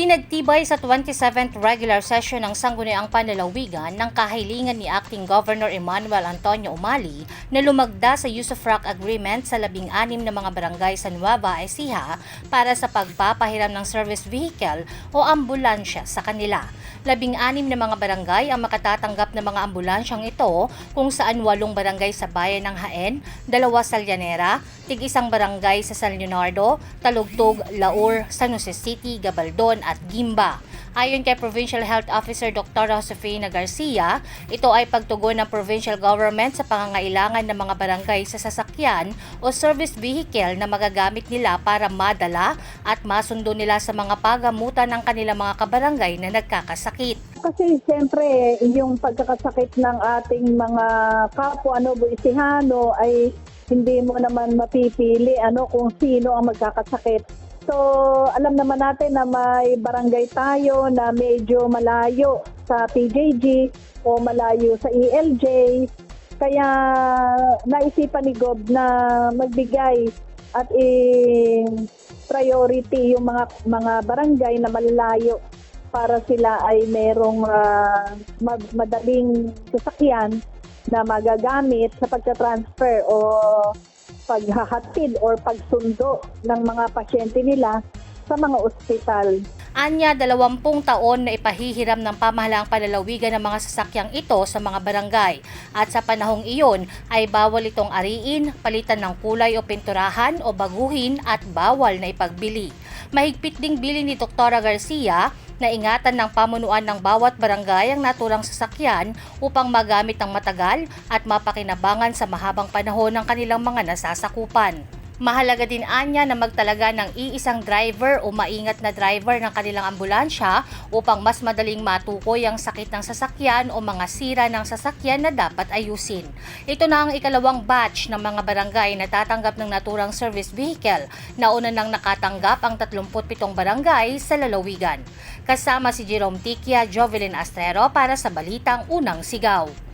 Pinagtibay sa 27th regular session ng Sangguniang Panlalawigan ng kahilingan ni Acting Governor Emmanuel Antonio Umali na lumagda sa rock agreement sa labing-anim na mga barangay sa Nueva Ecija para sa pagpapahiram ng service vehicle o ambulansya sa kanila. Labing-anim na mga barangay ang makatatanggap ng mga ambulansyang ito kung saan walong barangay sa bayan ng Haen, dalawa sa Llanera, tig-isang barangay sa San Leonardo, Talugtog, Laur, San Jose City, Gabaldon at Gimba. Ayon kay Provincial Health Officer Dr. Josefina Garcia, ito ay pagtugon ng provincial government sa pangangailangan ng mga barangay sa sasakyan o service vehicle na magagamit nila para madala at masundo nila sa mga pagamutan ng kanilang mga kabarangay na nagkakasakit. Kasi siyempre, yung pagkakasakit ng ating mga kapwa ano, buisihano ay hindi mo naman mapipili ano kung sino ang magkakasakit. So, alam naman natin na may barangay tayo na medyo malayo sa PJG o malayo sa ELJ. Kaya naisipan ni Gob na magbigay at i-priority yung mga mga barangay na malalayo para sila ay merong mag- madaling sasakyan na magagamit sa pagka-transfer o paghahatid or pagsundo ng mga pasyente nila sa mga ospital. Anya, dalawampung taon na ipahihiram ng pamahalaang palalawigan ng mga sasakyang ito sa mga barangay. At sa panahong iyon ay bawal itong ariin, palitan ng kulay o pinturahan o baguhin at bawal na ipagbili. Mahigpit ding bili ni Dr. Garcia na ingatan ng pamunuan ng bawat barangay ang naturang sasakyan upang magamit ng matagal at mapakinabangan sa mahabang panahon ng kanilang mga nasasakupan. Mahalaga din anya na magtalaga ng iisang driver o maingat na driver ng kanilang ambulansya upang mas madaling matukoy ang sakit ng sasakyan o mga sira ng sasakyan na dapat ayusin. Ito na ang ikalawang batch ng mga barangay na tatanggap ng naturang service vehicle na una nang nakatanggap ang 37 barangay sa lalawigan. Kasama si Jerome Tikia, Jovelyn Astrero para sa Balitang Unang Sigaw.